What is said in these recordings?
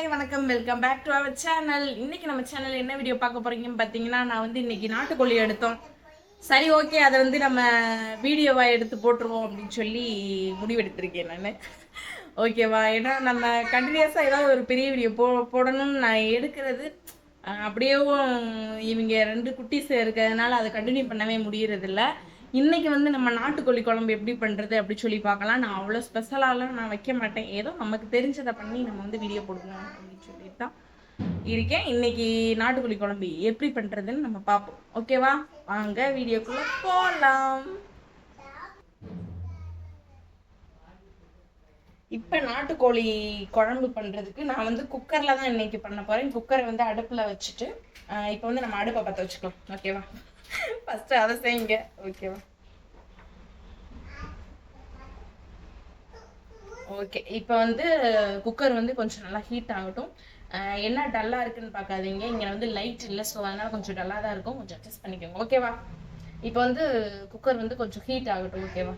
Hi வணக்கம். Welcome back to our channel இன்னைக்கு நம்ம சேனல் என்ன வீடியோ பார்க்க போறீங்கன்னு பார்த்தீங்கன்னா நான் வந்து இன்னைக்கு நாட்டுக்கோழி எடுத்தோம். சரி ஓகே அதை வந்து நம்ம வீடியோவா எடுத்து போட்டுருவோம் அப்படின்னு சொல்லி முடிவெடுத்திருக்கேன் நான். ஓகேவா ஏன்னா நம்ம கண்டினியூஸாக ஏதாவது ஒரு பெரிய வீடியோ போ போடணும்னு நான் எடுக்கிறது அப்படியேவும் இவங்க ரெண்டு குட்டீஸ் இருக்கிறதுனால அதை கண்டினியூ பண்ணவே முடியறதில்ல. இன்னைக்கு வந்து நம்ம நாட்டுக்கோழி குழம்பு எப்படி பண்ணுறது அப்படி சொல்லி பார்க்கலாம். நான் அவ்வளோ ஸ்பெஷலாலாம் நான் வைக்க மாட்டேன். ஏதோ நமக்கு தெரிஞ்சதை பண்ணி நம்ம வந்து வீடியோ போடுவோம் அப்படின்னு சொல்லிட்டு தான் இருக்கேன். இன்னைக்கு நாட்டுக்கோழி குழம்பு எப்படி பண்ணுறதுன்னு நம்ம பார்ப்போம். ஓகேவா வாங்க வீடியோக்குள்ளே போகலாம் இப்போ நாட்டுக்கோழி குழம்பு பண்ணுறதுக்கு நான் வந்து குக்கரில் தான் இன்னைக்கு பண்ண போகிறேன் குக்கரை வந்து அடுப்பில் வச்சுட்டு இப்போ வந்து நம்ம அடுப்பை பற்ற வச்சுக்கலாம். ஓகேவா ஃபஸ்ட்டு அதை செய்யுங்க. ஓகேவா ஓகே இப்போ வந்து குக்கர் வந்து கொஞ்சம் நல்லா ஹீட் ஆகட்டும். அஹ் என்ன டல்லாக இருக்குன்னு பார்க்காதீங்க. இங்கே வந்து லைட் இல்லை ஸோ அதனால் கொஞ்சம் டல்லாக தான் இருக்கும். கொஞ்சம் அட்ஜஸ்ட் பண்ணிக்கோங்க. ஓகேவா இப்போ வந்து குக்கர் வந்து கொஞ்சம் ஹீட் ஆகட்டும். ஓகேவா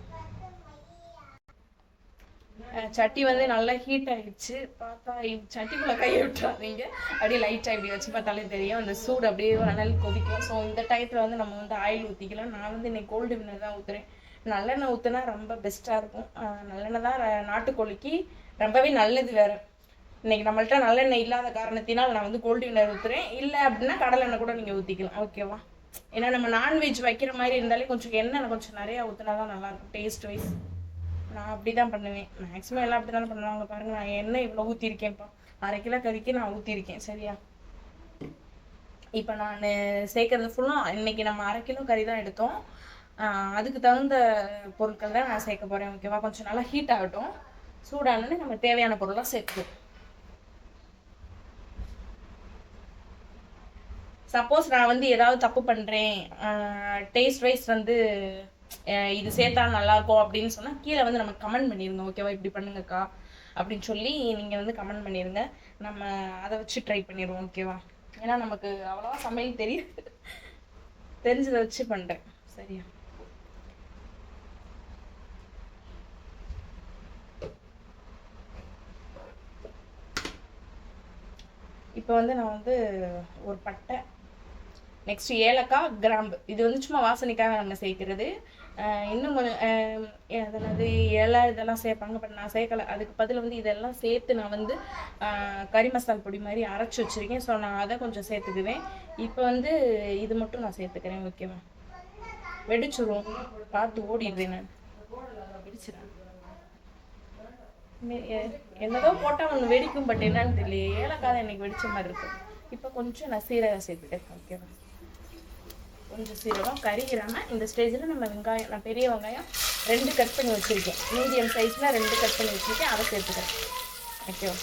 சட்டி வந்து நல்லா ஹீட் ஆயிடுச்சு. பார்த்தா சட்டிக்குள்ளே சட்டிக்குள்ள கையை விட்டுறாதீங்க. அப்படியே லைட்டாக இப்படி வச்சு பார்த்தாலே தெரியும். அந்த சூடு அப்படியே ஒரு அனல் கொதிக்கும். ஸோ இந்த டயத்தில் வந்து நம்ம வந்து ஆயில் ஊற்றிக்கலாம் நான் வந்து இன்னைக்கு கோல்டு வினர் தான் ஊற்றுறேன் நல்லெண்ணெய் ஊற்றினா ரொம்ப பெஸ்ட்டாக இருக்கும். நல்லெண்ணெய் தான் நாட்டுக்கோழிக்கு ரொம்பவே நல்லது வேறு. இன்னைக்கு நம்மள்ட்ட நல்லெண்ணெய் இல்லாத காரணத்தினால் நான் வந்து கோல்டு வினர் ஊற்றுறேன் இல்லை அப்படின்னா கடலெண்ணெய் கூட நீங்கள் ஊற்றிக்கலாம் ஓகேவா ஏன்னா நம்ம நான்வெஜ் வைக்கிற மாதிரி இருந்தாலே கொஞ்சம் எண்ணெய் கொஞ்சம் நிறையா ஊற்றினா தான் நல்லாயிருக்கும் டேஸ்ட் வைஸ் நான் அப்படி தான் பண்ணுவேன். மேக்ஸிமம் எல்லாம் அப்படி தானே பண்ணுவாங்க. பாருங்க நான் எண்ணெய் இவ்வளோ ஊற்றிருக்கேன்ப்பா அரை கிலோ கறிக்கு நான் ஊற்றிருக்கேன் சரியா? இப்போ நான் சேர்க்கறது ஃபுல்லாக இன்னைக்கு நம்ம அரை கிலோ கறி தான் எடுத்தோம். ஆஹ் அதுக்கு தகுந்த பொருட்கள் தான் நான் சேர்க்க போகிறேன் ஓகேவா கொஞ்சம் நல்லா ஹீட் ஆகட்டும். சூடானோடனே நம்ம தேவையான பொருளாக சேர்த்துக்கணும் சப்போஸ் நான் வந்து ஏதாவது தப்பு பண்ணுறேன் டேஸ்ட் வைஸ் வந்து இது சேர்த்தா நல்லா இருக்கும் அப்படின்னு சொன்னால் கீழே வந்து நம்ம கமெண்ட் பண்ணிடுங்க ஓகேவா இப்படி பண்ணுங்கக்கா அப்படின்னு சொல்லி நீங்கள் வந்து கமெண்ட் பண்ணிடுங்க நம்ம அதை வச்சு ட்ரை பண்ணிடுவோம் ஓகேவா ஏன்னா நமக்கு அவ்வளோவா சமையல் தெரியுது தெரிஞ்சதை வச்சு பண்ணுறேன் சரியா? இப்போ வந்து நான் வந்து ஒரு பட்டை நெக்ஸ்ட் ஏலக்காய் கிராம்பு. இது வந்து சும்மா வாசனைக்காக நாங்கள் சேர்க்கிறது. இன்னும் கொஞ்சம் அதனது இலை இதெல்லாம் சேர்ப்பாங்க பட் நான் சேர்க்கலை. அதுக்கு பதில் வந்து இதெல்லாம் சேர்த்து நான் வந்து கறி மசால் பொடி மாதிரி அரைச்சி வச்சிருக்கேன். ஸோ நான் அதை கொஞ்சம் சேர்த்துக்குவேன். இப்போ வந்து இது மட்டும் நான் சேர்த்துக்கிறேன் ஓகேவா வெடிச்சிரும். பார்த்து ஓடிடுறேன் நான். வெடிச்சிடறேன் என்னதோ போட்டால் ஒன்று வெடிக்கும் பட் என்னன்னு தெரியல. ஏலக்காய் தான் எனக்கு வெடிச்ச மாதிரி இருக்கும். இப்போ கொஞ்சம் நான் சீரகம் சேர்த்துக்கிறேன் ஓகேவா கொஞ்சம் சீரகம் கறிகிறாம இந்த ஸ்டேஜில் நம்ம வெங்காயம் நான் பெரிய வெங்காயம் ரெண்டு கட் பண்ணி வச்சுருக்கேன். மீடியம் சைஸில் ரெண்டு கட் பண்ணி வச்சுருக்கேன். அதை சேர்த்துக்கிறேன். ஓகேவா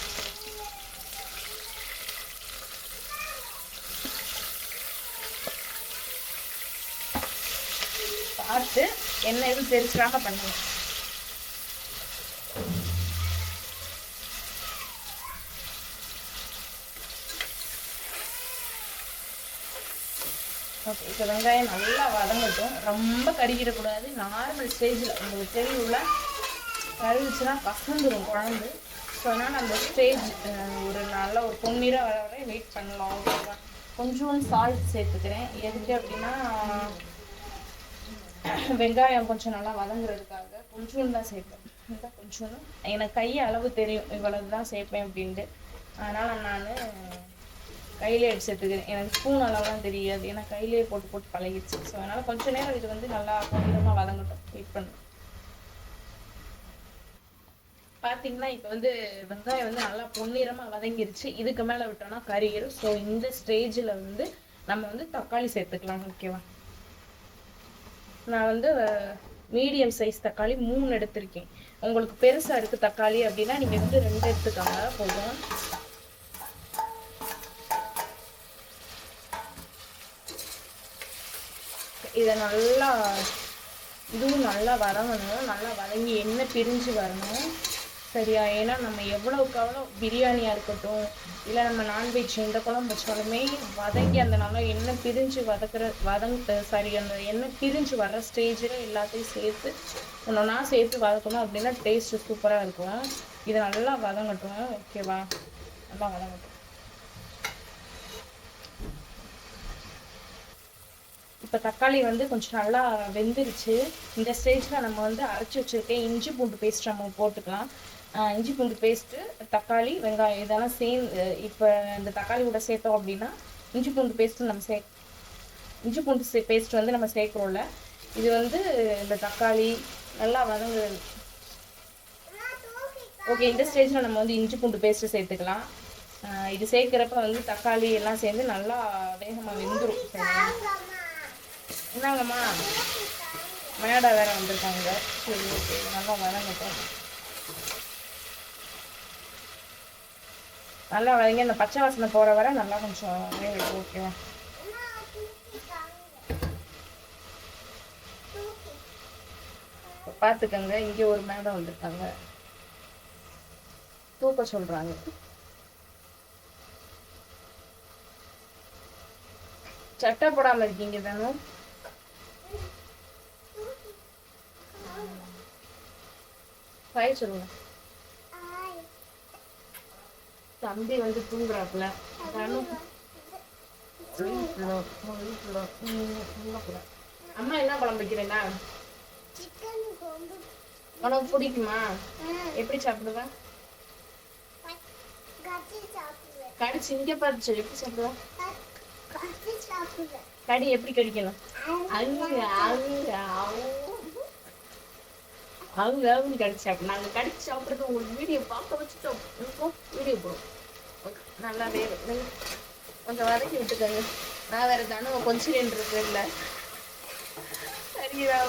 பார்த்து என்ன எதுவும் தெரிச்சாக பண்ணுவேன் ஓகே இப்போ வெங்காயம் நல்லா வதங்கட்டும். ரொம்ப கருகிடக்கூடாது நார்மல் ஸ்டேஜில் உங்களுக்கு தெரியுள்ள கருகிச்சுன்னா கசந்துடும் குழம்பு. ஸோ அதனால் அந்த ஸ்டேஜ் ஒரு நல்ல ஒரு பொன்னிறம் வர வரை வெயிட் பண்ணலாம் ஓகேவா கொஞ்சோண்டு சால்ட் சேர்த்துக்கிறேன். எதுக்கு அப்படின்னா வெங்காயம் கொஞ்சம் நல்லா வதங்குறதுக்காக கொஞ்சோண்டு தான் சேர்ப்பேன். இந்த கொஞ்சோண்டு. எனக்கு கை அளவு தெரியும் இவ்வளவு தான் சேர்ப்பேன் அப்படின்ட்டு. அதனால் நான் கையிலே அடிச்சு எடுத்துக்கிறேன் எனக்கு ஸ்பூன் அளவுலாம் தெரியாது. ஏன்னா கையிலே போட்டு போட்டு பழகிடுச்சு. ஸோ அதனால் கொஞ்ச நேரம் இது வந்து நல்லா கொஞ்சமாக வதங்கட்டும். வெயிட் பண்ணும் பார்த்தீங்கன்னா இப்போ வந்து வெங்காயம் வந்து நல்லா பொன்னிறமாக வதங்கிருச்சு. இதுக்கு மேலே விட்டோம்னா கறிகிரும் ஸோ இந்த ஸ்டேஜில் வந்து நம்ம வந்து தக்காளி சேர்த்துக்கலாம் ஓகேவா நான் வந்து மீடியம் சைஸ் தக்காளி மூணு எடுத்திருக்கேன். உங்களுக்கு பெருசாக இருக்குது தக்காளி அப்படின்னா நீங்கள் வந்து ரெண்டு எடுத்துக்கோங்க. போதும். இதை நல்லா இதுவும் நல்லா வதங்கணும். நல்லா வதங்கி எண்ணெய் பிரிஞ்சு வரணும். சரியா? ஏன்னா நம்ம எவ்வளோக்கு எவ்வளோ பிரியாணியாக இருக்கட்டும் இல்லை நம்ம நான்வெஜ் எந்த குழம்பு வச்சாலுமே வதங்கி அந்த நல்லா எண்ணெய் பிரிஞ்சு வதக்குற வதங்க சரி அந்த எண்ணெய் பிரிஞ்சு வர்ற ஸ்டேஜில் எல்லாத்தையும் சேர்த்து ஒன்றா சேர்த்து வதக்கணும் அப்படின்னா டேஸ்ட்டு சூப்பராக இருக்கும். இது நல்லா வதங்கட்டும். ஓகேவா? நல்லா வதங்கட்டும். இப்போ தக்காளி வந்து கொஞ்சம் நல்லா வெந்துருச்சு. இந்த ஸ்டேஜில் நம்ம வந்து அரைச்சி வச்சுருக்கேன் இஞ்சி பூண்டு பேஸ்ட் நம்ம போட்டுக்கலாம். இஞ்சி பூண்டு பேஸ்ட்டு தக்காளி வெங்காயம் இதெல்லாம் சேர்ந்து இப்போ இந்த தக்காளி கூட சேர்த்தோம் அப்படின்னா இஞ்சி பூண்டு பேஸ்ட்டு நம்ம சே இஞ்சி பூண்டு சே பேஸ்ட் வந்து நம்ம சேர்க்குறோம்ல. இது வந்து இந்த தக்காளி நல்லா வதங்கு ஓகே இந்த ஸ்டேஜில் நம்ம வந்து இஞ்சி பூண்டு பேஸ்ட்டு சேர்த்துக்கலாம். இது சேர்க்குறப்ப வந்து தக்காளி எல்லாம் சேர்ந்து நல்லா வேகமாக வெந்துடும் சரிங்களா என்னங்கம்மா? மேடம் வேற வந்திருக்காங்க. சரி ஓகே. நல்லா வதங்கட்டும் நல்லா வதங்கி அந்த பச்சை வாசனை போகிற வரை நல்லா கொஞ்சம் வேகட்டும் ஓகேவா? பார்த்துக்கங்க இங்கே ஒரு மேடம் வந்திருக்காங்க. தூக்க சொல்றாங்க. சட்டை போடாம இருக்கீங்க தானும் பாய் சொல்லுங்க. தம்பி வந்து தூங்குறாப்புல. அம்மா என்ன குழம்பு வைக்கிறேன்னா? உனக்கு பிடிக்குமா? எப்படி சாப்பிடுவ? கடிச்சு இங்க சொல்லு எப்படி சாப்பிடுவ? கடி எப்படி கடிக்கணும்? அங்க அங்க அவங்க அவங்க அவங்க கடிச்சு சாப்பிடும் நாங்கள் கடிச்சு சாப்பிட்றது உங்களுக்கு வீடியோ பார்க்க வச்சுட்டோம். இருக்கும். வீடியோ போடும் ஓகே நல்லா வேறு கொஞ்சம் வதக்கி விட்டுக்கோங்க. நான் வேறு தானே கொஞ்சம் நின்று இல்லை சரியா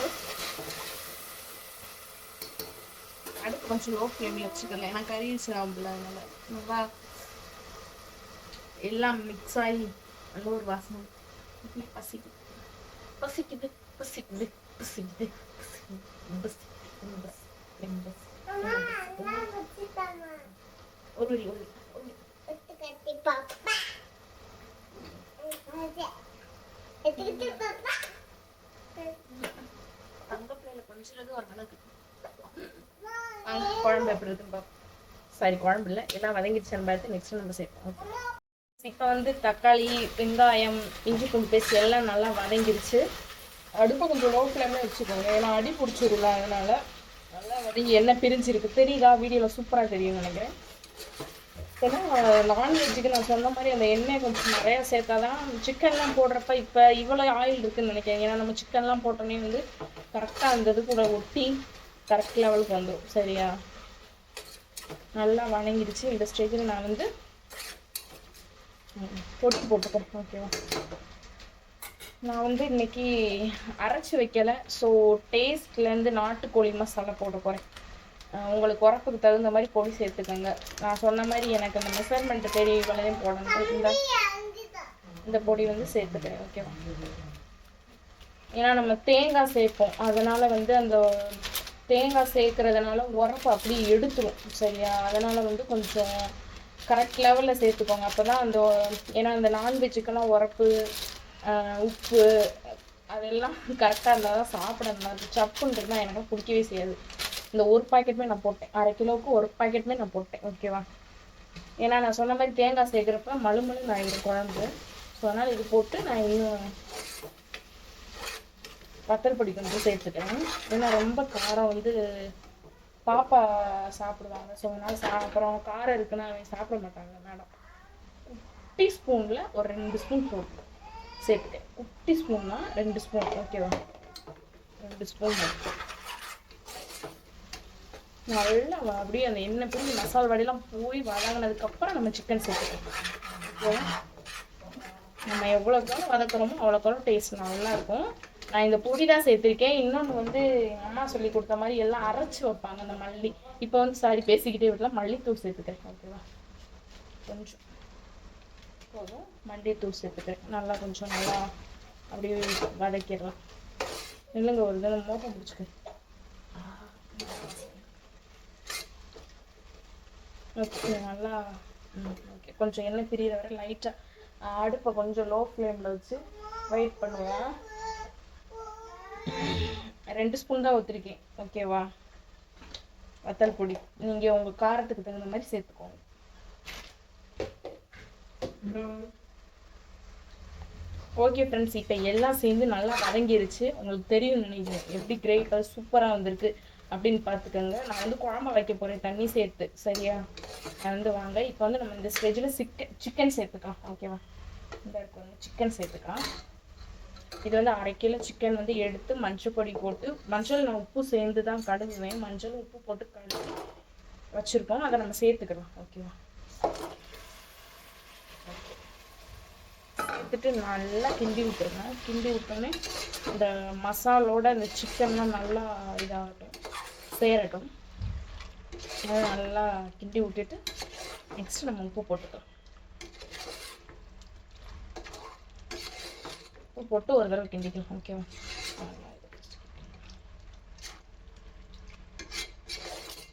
அடுப்பு கொஞ்சம் லோ ஃப்ளேம்ல வச்சுக்கோங்க. ஏன்னா கறி சாப்பிடல அதனால. எல்லாம் மிக்ஸ் ஆகி நல்ல ஒரு வாசனை. பசிக்குது. பசிக்குது. பசிக்குது. பசிக்குது. பசிக்குது. பசிக்குது. ஒரு குழம்பு எப்படி இருக்குன்னு பார்ப்போம். சாரி குழம்பு இல்லை. எல்லாம் வதங்கிடுச்சுன்னு பார்த்து நெக்ஸ்ட் நம்ம சேர்ப்போம். இப்போ வந்து தக்காளி வெங்காயம் இஞ்சி பூண்டு பேஸ்ட் எல்லாம் நல்லா வதங்கிருச்சு அடுப்பை கொஞ்சம் லோ ஃப்ளேமில் வச்சுக்கோங்க. ஏன்னா அடி பிடிச்சிருல அதனால் நல்லா வதங்கி எண்ணெய் பிரிஞ்சிருக்கு. தெரியுதா? வீடியோவில் சூப்பராக தெரியும் நினைக்கிறேன். ஏன்னா நான்வெஜ்ஜுக்கு நான் சொன்ன மாதிரி அந்த எண்ணெய் கொஞ்சம் நிறையா சேர்த்தா தான் சிக்கன்லாம் போடுறப்ப இப்போ இவ்வளோ ஆயில் இருக்குதுன்னு நினைக்கிறேன். ஏன்னா நம்ம சிக்கன்லாம் போட்டோன்னே வந்து கரெக்டாக அந்த இது கூட ஒட்டி கரெக்ட் லெவலுக்கு வந்துடும் சரியா? நல்லா வணங்கிடுச்சு. இந்த ஸ்டேஜில் நான் வந்து ம், பொட்டு போட்டுப்பேன் ஓகேவா நான் வந்து இன்னைக்கு அரைச்சி வைக்கலை. ஸோ டேஸ்ட்லேருந்து நாட்டுக்கோழி மசாலா போட போகிறேன் உங்களுக்கு உரப்புக்கு தகுந்த மாதிரி பொடி சேர்த்துக்கோங்க. நான் சொன்ன மாதிரி எனக்கு அந்த மெஷர்மெண்ட் தெரிய இவ்வளோதையும் போடணும். இந்த இந்த பொடி வந்து சேர்த்துக்கிறேன் ஓகேவா ஏன்னா நம்ம தேங்காய் சேர்ப்போம். அதனால் வந்து அந்த தேங்காய் சேர்க்கறதுனால உரப்பு அப்படியே எடுத்துரும் சரியா? அதனால் வந்து கொஞ்சம் கரெக்ட் லெவலில் சேர்த்துக்கோங்க. அப்போ தான் அந்த ஏன்னா அந்த நான்வெஜ்ஜுக்கெல்லாம் உரப்பு உப்பு அதெல்லாம் கரெக்டாக இருந்தால் தான் சாப்பிட நல்லா இருக்கும் சப்புன்றதுனா எனக்கு பிடிக்கவே செய்யாது. இந்த ஒரு பாக்கெட்டுமே நான் போட்டேன். அரை கிலோவுக்கு ஒரு பாக்கெட்டுமே நான் போட்டேன். ஓகேவா ஏன்னா நான் சொன்ன மாதிரி தேங்காய் சேர்க்குறப்ப மழுமழு நான் இது குழம்பு. ஸோ அதனால் இது போட்டு நான் இன்னும் பத்தல் பொடி கொஞ்சம் சேர்த்துட்டேன். ஏன்னா ரொம்ப காரம் வந்து பாப்பா சாப்பிடுவாங்க. ஸோ அதனால் சா அப்புறம் காரம் இருக்குன்னா அவன் சாப்பிட மாட்டாங்க. மேடம் டீஸ்பூனில் ஒரு ரெண்டு ஸ்பூன் போட்டு. சேர்த்துட்டேன் குட்டி ஸ்பூன்னா ரெண்டு ஸ்பூன் ஓகேவா ரெண்டு ஸ்பூன் நல்லா அப்படியே அந்த எண்ணெய் பிரிஞ்சு மசால் வடையெல்லாம் போய் வதங்கினதுக்கப்புறம் நம்ம சிக்கன் சேர்த்துக்கணும் நம்ம நம்ம எவ்வளோக்கு வதக்குறோமோ அவ்வளோக்கு டேஸ்ட் நல்லா இருக்கும் நான் இந்த பொடி தான் சேர்த்துருக்கேன். இன்னொன்று வந்து எங்கள் அம்மா சொல்லி கொடுத்த மாதிரி எல்லாம் அரைச்சி வைப்பாங்க அந்த மல்லி. இப்போ வந்து சாரி பேசிக்கிட்டே விடலாம். மல்லித்தூள் சேர்த்துக்கிறேன். ஓகேவா கொஞ்சம். போதும். மல்லித்தூள் சேர்த்துட்டேன் நல்லா கொஞ்சம் நல்லா அப்படியே வதக்கிடலாம். இல்லைங்க ஒரு தினம் மோட்டம் பிடிச்சிக்கேன் ஓகே நல்லா ஓகே. கொஞ்சம் எண்ணெய் பிரியிற வரை லைட்டாக அடுப்பை கொஞ்சம் லோ ஃப்ளேமில் வச்சு வெயிட் பண்ணுவேன் ரெண்டு ஸ்பூன் தான் ஊற்றிருக்கேன் ஓகேவா வத்தல் பொடி. நீங்கள் உங்கள் காரத்துக்கு தகுந்த மாதிரி சேர்த்துக்கோங்க. ஓகே ஃப்ரெண்ட்ஸ் இப்போ எல்லாம் சேர்ந்து நல்லா வதங்கிருச்சு. உங்களுக்கு தெரியும் நினைக்கிறேன். எப்படி கிரேவி கலர் சூப்பராக வந்திருக்கு அப்படின்னு பார்த்துக்கோங்க. நான் வந்து குழம்பு வைக்க போகிறேன் தண்ணி சேர்த்து. சரியா? நான் வந்து வாங்க. இப்போ வந்து நம்ம இந்த ஸ்டேஜில் சிக்கன் சிக்கன் சேர்த்துக்கலாம். ஓகேவா இந்த இருக்கு சிக்கன் சேர்த்துக்கலாம். இது வந்து அரை கிலோ சிக்கன் வந்து எடுத்து மஞ்சள் பொடி போட்டு மஞ்சள் நான் உப்பு சேர்ந்து தான் கழுவுவேன் மஞ்சள் உப்பு போட்டு கழுவி வச்சுருக்கோம். அதை நம்ம சேர்த்துக்கலாம். ஓகேவா சேர்த்துட்டு நல்லா கிண்டி விட்டுருங்க கிண்டி விட்டோன்னே இந்த மசாலோட இந்த சிக்கன்லாம் நல்லா இதாகட்டும் சேரட்டும். நல்லா கிண்டி விட்டுட்டு நெக்ஸ்ட் நம்ம உப்பு போட்டுக்கலாம். உப்பு போட்டு ஒரு தடவை கிண்டிக்கலாம் ஓகேவா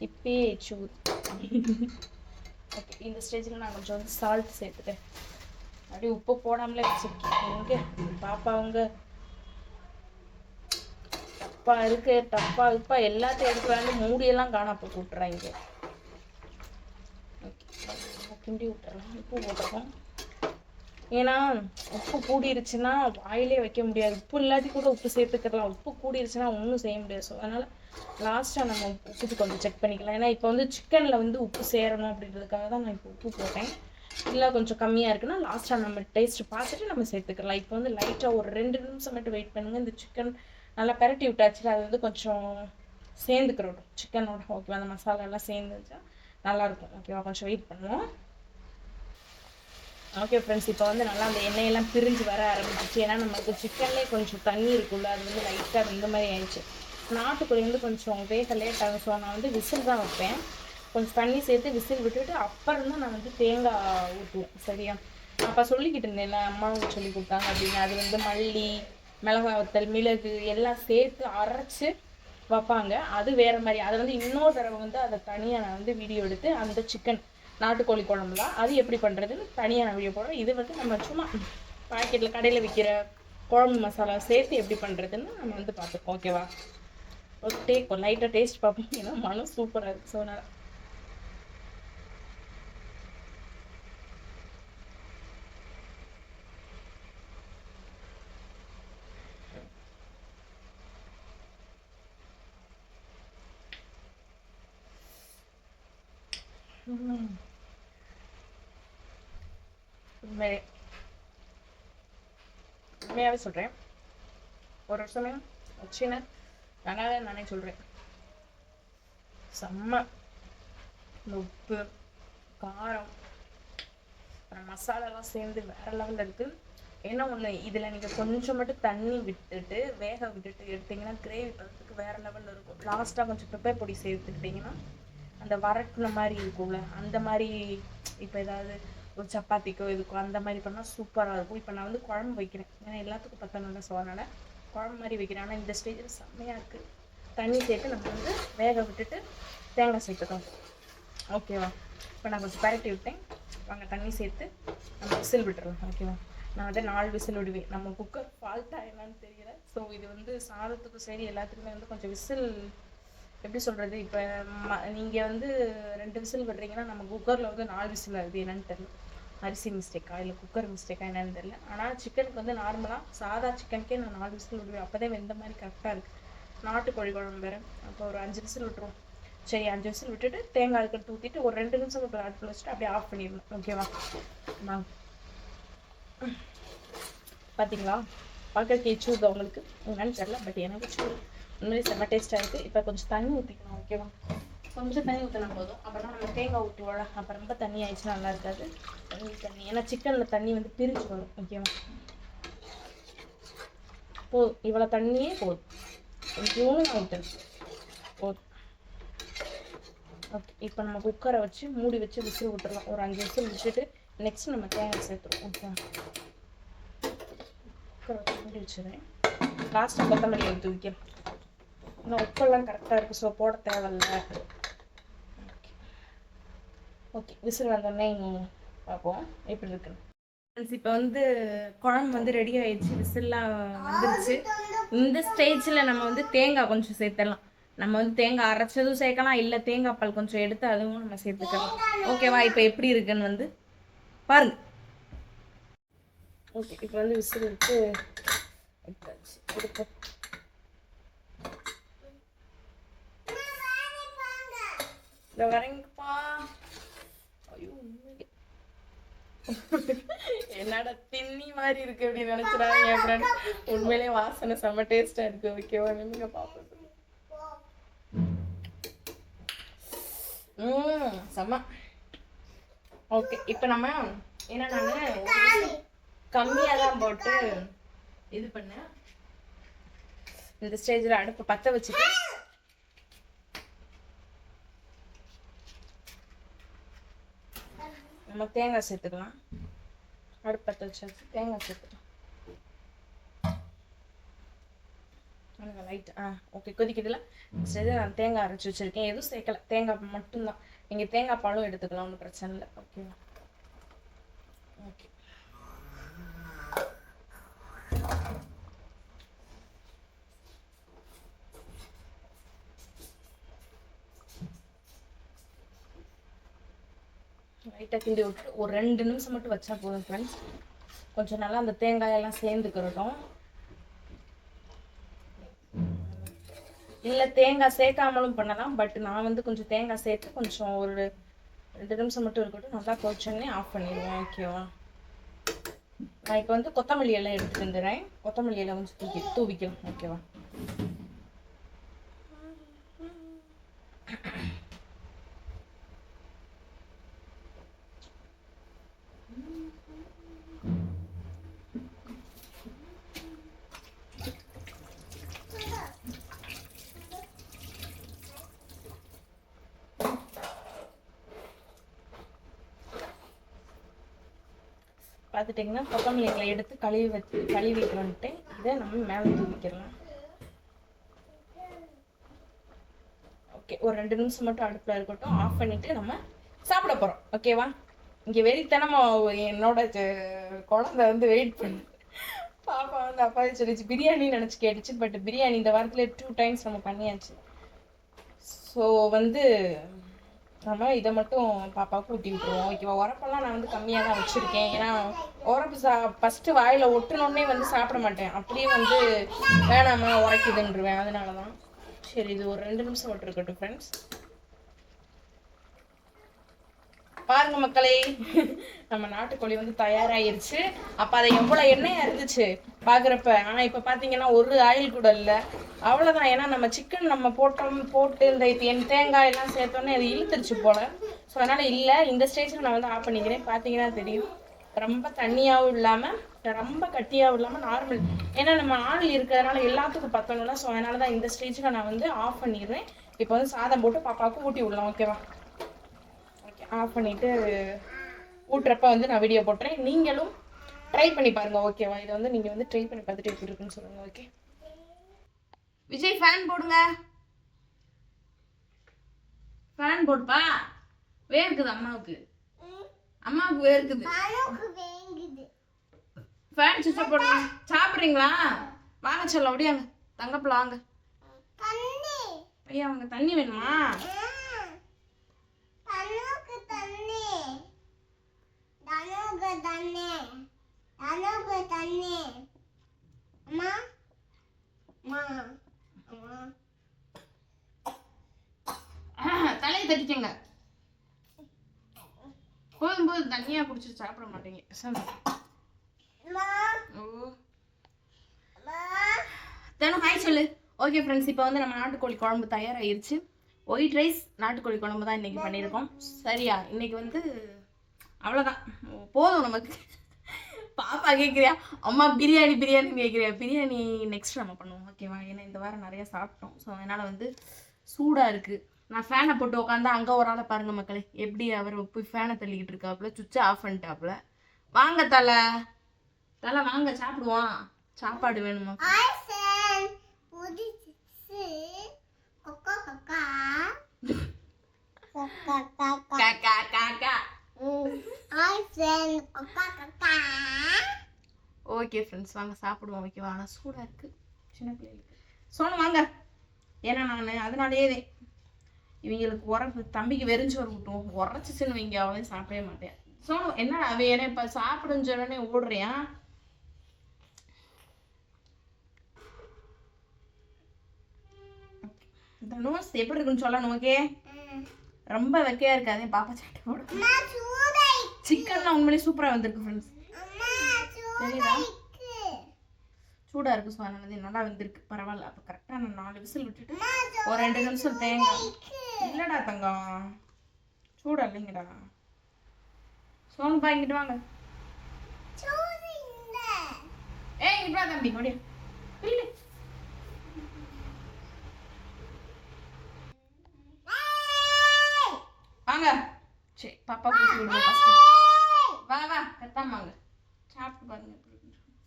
இப்பயே சூர் ஓகே இந்த ஸ்டேஜில் நான் கொஞ்சம் வந்து சால்ட் சேர்த்துட்டேன். அப்படியே உப்பு போடாமலே வச்சிருக்கேன் பாப்பா அவங்க டப்பா இருக்கு டப்பா இப்பா எல்லாத்தையும் எடுத்து வந்து மூடியெல்லாம் காணா போட்டு விட்டுறாங்க கிண்டி விட்டுறலாம். உப்பு போட்டுருக்கோம் ஏன்னா உப்பு கூடிருச்சுன்னா வாயிலே வைக்க முடியாது. உப்பு இல்லாட்டி கூட உப்பு சேர்த்துக்கலாம். உப்பு கூடிருச்சுன்னா ஒன்றும் செய்ய முடியாது. ஸோ அதனால் லாஸ்ட்டாக நம்ம உப்பு கொஞ்சம் செக் பண்ணிக்கலாம். ஏன்னா இப்போ வந்து சிக்கனில் வந்து உப்பு சேரணும் அப்படின்றதுக்காக தான் நான் இப்போ உப்பு போட்டேன். இல்லை கொஞ்சம் கம்மியாக இருக்குன்னா லாஸ்ட்டாக நம்ம டேஸ்ட் பார்த்துட்டு நம்ம சேர்த்துக்கலாம். இப்போ வந்து லைட்டாக ஒரு ரெண்டு நிமிஷம் மட்டும் வெயிட் பண்ணுங்கள் இந்த சிக்கன் நல்லா பெரட்டி விட்டாச்சு அது வந்து கொஞ்சம் சேர்ந்துக்கிறோம். சிக்கனோட ஓகேவா அந்த மசாலா எல்லாம் சேர்ந்துச்சா நல்லாயிருக்கும். ஓகேவா கொஞ்சம் வெயிட் பண்ணுவோம். ஓகே ஃப்ரெண்ட்ஸ் இப்போ வந்து நல்லா அந்த எண்ணெயெல்லாம் பிரிஞ்சு வர ஆரம்பிச்சிச்சு. ஏன்னா நமக்கு சிக்கன்லேயே கொஞ்சம் தண்ணி இருக்குல்ல அது வந்து லைட்டாக இந்த மாதிரி ஆயிடுச்சு. நாட்டுக்கோழி வந்து கொஞ்சம் வேக லேட் ஆகும். ஸோ நான் வந்து விசில் தான் வைப்பேன். கொஞ்சம் தண்ணி சேர்த்து விசில் விட்டுட்டு அப்புறம் தான் நான் வந்து தேங்காய் ஊற்றுவேன் சரியா? அப்போ சொல்லிக்கிட்டு இருந்தேன் அம்மாவும் சொல்லி கொடுத்தாங்க அப்படின்னு. அது வந்து மல்லி மிளகாய் வத்தல் மிளகு எல்லாம் சேர்த்து அரைச்சி வைப்பாங்க. அது வேற மாதிரி. அதை வந்து இன்னொரு தடவை வந்து அதை தனியாக நான் வந்து வீடியோ எடுத்து அந்த சிக்கன் நாட்டுக்கோழி குழம்புல அது எப்படி பண்ணுறதுன்னு தனியாக நான் வீடியோ போடுறேன். இது வந்து நம்ம சும்மா பாக்கெட்டில் கடையில் விற்கிற குழம்பு மசாலா சேர்த்து எப்படி பண்ணுறதுன்னு நம்ம வந்து பார்த்துப்போம் ஓகேவா ஒரு டே லைட்டாக டேஸ்ட் பார்ப்போம். ஏன்னா மனம் சூப்பராக இருக்குது ஸோ நான் உண்மை உண்மையாகவே சொல்கிறேன் ஒரு வருஷமே வச்சுன்னு நானாவே நானே சொல்கிறேன் செம்ம இந்த உப்பு காரம் அப்புறம் மசாலாலாம் சேர்ந்து வேற லெவலில் இருக்குது என்ன ஒன்று இதில் நீங்கள் கொஞ்சம் மட்டும் தண்ணி விட்டுட்டு வேக விட்டுட்டு எடுத்தீங்கன்னா கிரேவி பதத்துக்கு வேற லெவலில் இருக்கும் லாஸ்ட்டாக கொஞ்சம் பெப்பர் பொடி சேர்த்துக்கிட்டிங்கன்னா அந்த வரக்குள்ள மாதிரி இருக்கும்ல அந்த மாதிரி இப்போ ஏதாவது ஒரு சப்பாத்திக்கோ இதுக்கோ அந்த மாதிரி பண்ணால் சூப்பராக இருக்கும். இப்போ நான் வந்து குழம்பு வைக்கிறேன். ஏன்னா எல்லாத்துக்கும் பத்தணும்ல ஸோ அதனால் குழம்பு மாதிரி வைக்கிறேன். ஆனால் இந்த ஸ்டேஜில் செம்மையாக இருக்குது தண்ணி சேர்த்து நம்ம வந்து வேக விட்டுட்டு தேங்காய் சேர்த்துக்கோம் ஓகேவா இப்போ நான் கொஞ்சம் பரட்டி விட்டேன். வாங்க தண்ணி சேர்த்து நம்ம விசில் விட்டுறலாம். ஓகேவா நான் வந்து நாலு விசில் விடுவேன். நம்ம குக்கர் ஃபால்ட்டாக என்னன்னு தெரியல. ஸோ இது வந்து சாதத்துக்கும் சரி எல்லாத்துக்குமே வந்து கொஞ்சம் விசில் எப்படி சொல்கிறது இப்போ ம நீங்கள் வந்து ரெண்டு விசில் விடுறீங்கன்னா நம்ம குக்கரில் வந்து நாலு விசில் வருது. என்னன்னு தெரியல. அரிசி மிஸ்டேக்கா இல்லை குக்கர் மிஸ்டேக்கா என்னன்னு தெரியல. ஆனால் சிக்கனுக்கு வந்து நார்மலாக சாதா சிக்கனுக்கே நான் நாலு விசில் விடுவேன். அப்போ தான் வெந்த மாதிரி கரெக்டாக இருக்குது நாட்டுக்கோழி குழம்பு வேறு. அப்போ ஒரு அஞ்சு விசில் விட்டுருவோம். சரி அஞ்சு விசில் விட்டுட்டு தேங்காய் அதுக்கு ஊற்றிட்டு ஒரு ரெண்டு நிமிஷம் இப்போ அடுப்பில் வச்சுட்டு அப்படியே ஆஃப் பண்ணிடணும். ஓகேவா வாங்க பார்த்தீங்களா பார்க்கறதுக்கு சூடு உங்களுக்கு. என்னன்னு தெரியல பட் எனக்கு சூடு. மாதிரி செம்ம டேஸ்ட்டாக இருக்குது இப்போ கொஞ்சம் தண்ணி ஊற்றிக்கணும் ஓகேவா கொஞ்சம் தண்ணி ஊற்றினா போதும். அப்புறம் நம்ம தேங்காய் ஊற்றுவோம்ல அப்போ ரொம்ப தண்ணி ஆயிடுச்சுன்னா நல்லா இருக்காது. தண்ணி தண்ணி. ஏன்னா சிக்கனில் தண்ணி வந்து பிரிஞ்சு வரும் ஓகேவா போதும். இவ்வளோ தண்ணியே போதும். கொஞ்சோண்டு நான் ஊற்றணும் போதும். ஓகே இப்போ நம்ம குக்கரை வச்சு மூடி வச்சு விசில் விட்டுறலாம். ஒரு அஞ்சு விசில் விட்டுட்டு நெக்ஸ்ட் நம்ம தேங்காய் சேர்த்துருவோம் ஓகே குக்கரை வச்சு மூடி வச்சுருவேன் லாஸ்ட்டாக கொத்தமல்லி எடுத்து வைக்கிறேன். இன்னும் உப்பெல்லாம் கரெக்டாக இருக்குது ஸோ போட தேவையில்ல. ஓகே விசில் வந்தோடனே பார்ப்போம். எப்படி இருக்குன்னு. இப்போ வந்து குழம்பு வந்து ரெடி ஆயிடுச்சு விசில்லாம் வந்துருச்சு. இந்த ஸ்டேஜில் நம்ம வந்து தேங்காய் கொஞ்சம் சேர்த்துடலாம். நம்ம வந்து தேங்காய் அரைச்சதும் சேர்க்கலாம் இல்லை தேங்காய் பால் கொஞ்சம் எடுத்து அதுவும் நம்ம சேர்த்துக்கலாம். ஓகேவா இப்போ எப்படி இருக்குன்னு வந்து பாருங்க. ஓகே இப்போ வந்து விசில் எடுத்து எடுத்தாச்சு. எடுப்போம். இந்த வரேங்கப்பா ஐயோ. என்னடா தின்னி மாதிரி இருக்கு அப்படின்னு நினைச்சிடாங்க என் உண்மையிலேயே வாசனை செம்ம டேஸ்டா இருக்கு. ஓகேவா? நீங்க பாப்போம். ம் செம்ம. ஓகே இப்போ நம்ம என்ன நான் கம்மியாக தான் போட்டு இது பண்ணேன் இந்த ஸ்டேஜில் அடுப்பு பற்ற வச்சுட்டு நம்ம தேங்காய் சேர்த்துக்கலாம். அடுப்பத்தை வச்சு தேங்காய் சேர்த்துக்கலாம். லைட் ஆ ஓகே கொதிக்குதுல சரி நான் தேங்காய் அரைச்சி வச்சிருக்கேன். எதுவும் சேர்க்கல. தேங்காய் மட்டும்தான். நீங்கள் தேங்காய் பாலும் எடுத்துக்கலாம் ஒன்றும் பிரச்சனை இல்லை. ஓகேவா ஓகே லைட்டாக கிண்டி விட்டு ஒரு ரெண்டு நிமிஷம் மட்டும் வச்சா போதும் ஃப்ரெண்ட்ஸ் கொஞ்சம் நல்லா அந்த தேங்காயெல்லாம் சேர்ந்துக்கிறட்டும். இல்லை தேங்காய் சேர்க்காமலும் பண்ணலாம் பட் நான் வந்து கொஞ்சம் தேங்காய் சேர்த்து கொஞ்சம் ஒரு ரெண்டு நிமிஷம் மட்டும் இருக்கட்டும் நல்லா கொச்சோடனே ஆஃப் பண்ணிடுவேன் ஓகேவா நான் இப்போ வந்து கொத்தமல்லி எல்லாம் எடுத்துட்டு வந்துடுறேன். கொத்தமல்லி எல்லாம் கொஞ்சம் தூக்கி தூவிக்கலாம் ஓகேவா பார்த்துட்டிங்கன்னா பக்கம் இலை எடுத்து கழுவி வச்சு கழுவிட்டு வந்துட்டு இதை நம்ம மேலே தூவிக்கிறலாம் ஓகே ஒரு ரெண்டு நிமிஷம் மட்டும் அடுப்பில் இருக்கட்டும். ஆஃப் பண்ணிவிட்டு நம்ம சாப்பிட போகிறோம் ஓகேவா இங்கே வெறித்தனமா என்னோட குழந்த குழந்தை வந்து வெயிட் பண்ணு. பாப்பா வந்து அப்பா சொல்லிச்சு பிரியாணி நினச்சி கேட்டுச்சு பட் பிரியாணி இந்த வாரத்தில் டூ டைம்ஸ் நம்ம பண்ணியாச்சு. ஸோ வந்து நம்ம இதை மட்டும் பாப்பாவுக்கு ஊட்டி விட்டுருவோம். ஓகேவா உரப்பெல்லாம் நான் வந்து கம்மியாக தான் வச்சுருக்கேன். ஏன்னா உரப்பு சா ஃபஸ்ட்டு வாயில் ஒட்டுனோடனே வந்து சாப்பிட மாட்டேன். அப்படியே வந்து வேணாமா உரைக்குதுன்றுவேன். அதனால தான் சரி இது ஒரு ரெண்டு நிமிஷம் விட்டுருக்கட்டும் ஃப்ரெண்ட்ஸ் பாருங்க மக்களே. நம்ம நாட்டுக்கோழி வந்து தயாராயிருச்சு. அப்ப அதை எவ்வளவு எண்ணெயா இருந்துச்சு பாக்குறப்ப? ஆனா இப்ப பாத்தீங்கன்னா ஒரு ஆயில் கூட இல்ல. அவ்வளவுதான். ஏன்னா நம்ம சிக்கன் நம்ம போட்டோம் போட்டு இந்த என் தேங்காய் எல்லாம் சேர்த்தோன்னே அது இழுத்துருச்சு போல. ஸோ அதனால இல்ல. இந்த ஸ்டேஜ்ல நான் வந்து ஆஃப் பண்ணிக்கிறேன். பாத்தீங்கன்னா தெரியும். ரொம்ப தண்ணியாவும் இல்லாம ரொம்ப கட்டியாவும் இல்லாம நார்மல் ஏன்னா நம்ம ஆள் இருக்கிறதுனால எல்லாத்துக்கும் பத்தணும்ல. ஸோ அதனால தான் இந்த ஸ்டேஜ்ல நான் வந்து ஆஃப் பண்ணிடுறேன் இப்போ வந்து சாதம் போட்டு பாப்பாவுக்கு ஊட்டி விடலாம். ஓகேவா ஆஃப் பண்ணிட்டு ஊட்டுறப்ப வந்து நான் வீடியோ போட்டுறேன். நீங்களும் ட்ரை பண்ணி பாருங்க ஓகேவா இதை வந்து நீங்க வந்து ட்ரை பண்ணி பார்த்துட்டு எப்படி இருக்குன்னு சொல்லுங்க ஓகே விஜய் ஃபேன் போடுங்க. ஃபேன் போடுப்பா. வேர்க்குது அம்மாவுக்கு. அம்மாவுக்கு வேர்க்குது. ஃபேன் சுவிட்ச் ஆஃப் போடுங்க. சாப்பிட்றீங்களா? வாங்க சொல்ல அப்படியாங்க தங்கப்பில் வாங்க. ஐயா அவங்க தண்ணி வேணுமா? ஆஹ், தலையை தட்டிக்கங்க. போதும் போதும் தண்ணியா குடிச்சிட்டு சாப்பிட மாட்டீங்க. ஓ. தினம் ஹாய் சொல்லு. ஓகே ஃப்ரெண்ட்ஸ் இப்போ வந்து நம்ம நாட்டுக்கோழி குழம்பு தயாராகிருச்சு. ஒயிட் ரைஸ் நாட்டுக்கோழி குழம்பு தான் இன்னைக்கு பண்ணியிருக்கோம். சரியா இன்னைக்கு வந்து அவ்வளோதான் போதும் நமக்கு. பாப்பா கேட்குறியா அம்மா பிரியாணி பிரியாணி கேட்குறியா பிரியாணி நெக்ஸ்ட் நம்ம பண்ணுவோம் ஓகேவா ஏன்னா இந்த வாரம் நிறைய சாப்பிட்டோம். ஸோ அதனால் வந்து சூடாக இருக்குது நான் ஃபேனை போட்டு உட்காந்தா அங்கே ஒரு ஆளை பாருங்க மக்களே. எப்படி அவர் போய் ஃபேனை தள்ளிக்கிட்டு இருக்காப்புல? சுவிட்சை ஆஃப் பண்ணிட்டாப்புல. வாங்க தலை. தலை வாங்க சாப்பிடுவோம். சாப்பாடு வேணுமா? காக்கா காக்கா. ஓகே ஃப்ரெண்ட்ஸ் வாங்க சாப்பிடுவோம். ஓகேவா ஆனால் சூடாக இருக்குது சின்ன பிள்ளைகளுக்கு. சோனு வாங்க. ஏன்னா நான் அதனாலேயே இவங்களுக்கு உர தம்பிக்கு வெறிஞ்சு வர விட்டோம் உரைச்சிச்சுன்னு வைங்க அவளையும் சாப்பிடவே மாட்டேன். சோனு என்ன அவ ஏன்னா இப்போ சாப்பிடுன்னு சொன்னோடனே ஓடுறியான் நோஸ் எப்படி இருக்குன்னு சொல்லணும் ஓகே ரொம்ப வெக்கையா இருக்காது பாப்பா சட்டை போடும் சிக்கன்லாம் உண்மையிலேயே சூப்பரா வந்திருக்கு ஃப்ரெண்ட்ஸ் தெரியுதா? சூடா இருக்கு ஸோ அதனால நல்லா வந்திருக்கு. பரவாயில்ல. அப்போ கரெக்டாக நான் நாலு விசில் விட்டுட்டு ஒரு ரெண்டு நிமிஷம் தேங்காய் இல்லடா தங்கம். சூடா இல்லைங்கடா. சோனுப்பா இங்கிட்டு வாங்க. ஏய் இங்கிட்டு வா தம்பி முடிய இல்லை வாங்க சரி பாப்பா கூட்டி விடுங்க ஃபஸ்ட்டு வா வா கத்தாம வாங்க சாப்பிட்டு பாருங்க எப்படி இருக்குன்னு.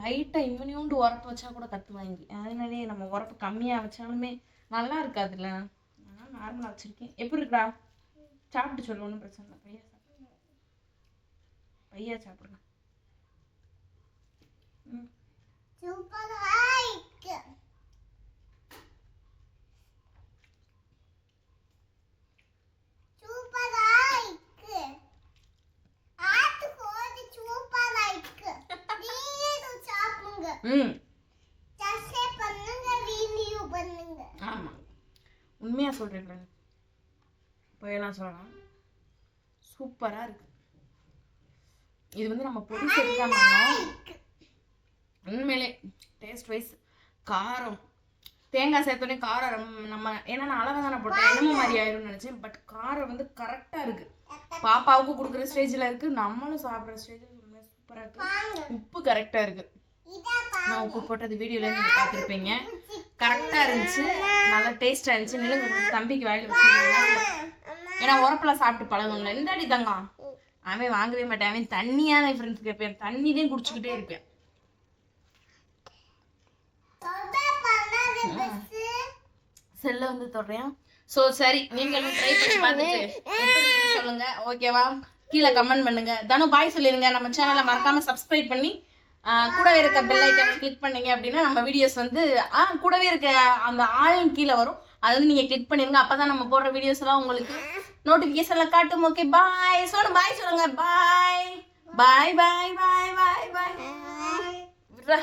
லைட்டாக இவனையோண்டு உரப்பு வச்சா கூட கத்துவாங்க அதனாலே நம்ம உரப்பு கம்மியாக வச்சாலுமே நல்லா இருக்காதுல்ல? நான் நார்மலாக வச்சுருக்கேன். எப்படி இருக்கா சாப்பிட்டு சொல்ல ஒன்றும் பிரச்சனை இல்லை. பையா சாப்பிடுங்க பையா சாப்பிடுங்க. ம். ம். ஆமாம் உண்மையாக சொல்கிறேன் போயெல்லாம் சொல்லலாம். சூப்பராக இருக்கு. இது வந்து நம்ம பொடி சேர்த்து தான் பண்ணோம். உண்மையிலே டேஸ்ட் வைஸ் காரம். தேங்காய் சேர்த்தோடனே காரம் நம்ம ஏன்னா நான் அளவாக தானே போட்டேன். என்னமோ மாதிரி ஆயிரும்னு நினச்சேன். பட் காரம் வந்து கரெக்டாக இருக்கு. பாப்பாவுக்கு கொடுக்குற ஸ்டேஜில் இருக்கு. நம்மளும் சாப்பிட்ற ஸ்டேஜில் சூப்பராக இருக்கு. உப்பு கரெக்டாக இருக்கு. நான் உப்பு போட்டது வீடியோல நீங்க பார்த்துருப்பீங்க. கரெக்டாக இருந்துச்சு நல்லா டேஸ்டாக இருந்துச்சு. நிலங்க தம்பிக்கு வாயில் வச்சு ஏன்னா உரப்புல சாப்பிட்டு பழகும்ல. இந்த அடி தங்கம் அவன் வாங்கவே மாட்டேன். அவன் தண்ணியான ஃப்ரெண்ட்ஸ் கேட்பேன். தண்ணி தான் குடிச்சுக்கிட்டே இருப்பேன். செல்ல வந்து தொடுறேன் ஸோ சரி நீங்களும் ட்ரை பண்ணி பார்த்துட்டு சொல்லுங்க. ஓகேவா கீழே கமெண்ட் பண்ணுங்க. தனு பாய் சொல்லிருங்க. நம்ம சேனலை மறக்காம சப்ஸ்கிரைப் பண்ணி கூடவே இருக்க பெல் ஐக்கனை கிளிக் பண்ணீங்க அப்படின்னா நம்ம வீடியோஸ் வந்து ஆ கூடவே இருக்க அந்த ஆளும் கீழே வரும். அது வந்து நீங்கள் கிளிக் பண்ணிருங்க. அப்போ தான் நம்ம போடுற வீடியோஸ் எல்லாம் உங்களுக்கு நோட்டிஃபிகேஷனில் காட்டும். ஓகே பாய் சொல்லு பாய் சொல்லுங்க. பாய் பாய் பாய் பாய் பாய் பாய் விட்றா